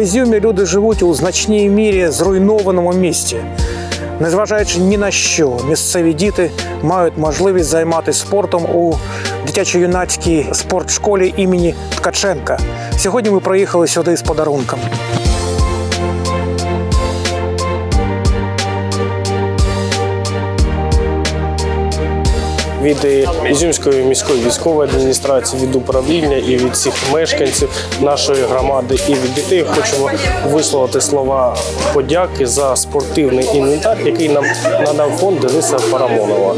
В Ізюмі люди живуть у значній мірі зруйнованому місті. Незважаючи ні на що, місцеві діти мають можливість займатися спортом у дитячо-юнацькій спортшколі імені Ткаченка. Сьогодні ми проїхали сюди з подарунком. Від Ізюмської міської військової адміністрації, від управління і від всіх мешканців нашої громади і від дітей хочемо висловити слова подяки за спортивний інвентар, який нам надав фонд Дениса Парамонова.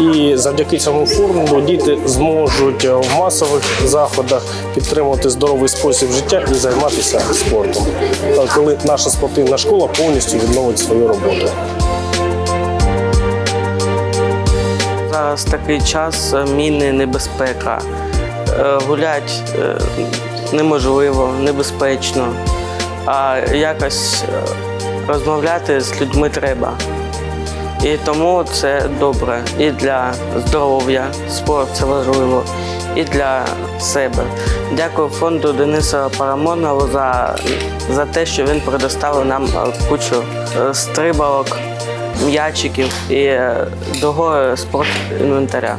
І завдяки цьому фонду діти зможуть в масових заходах підтримувати здоровий спосіб життя і займатися спортом. Коли наша спортивна школа повністю відновить свою роботу. Зараз такий час е, міни небезпека. Е, Гулять е, неможливо, небезпечно, а якось розмовляти з людьми треба. І тому це добре і для здоров'я, спорт це важливо, і для себе. Дякую фонду Дениса Парамонова за, за те, що він предоставив нам кучу стрибалок, м'ячиків і дого другого спорт інвентаря.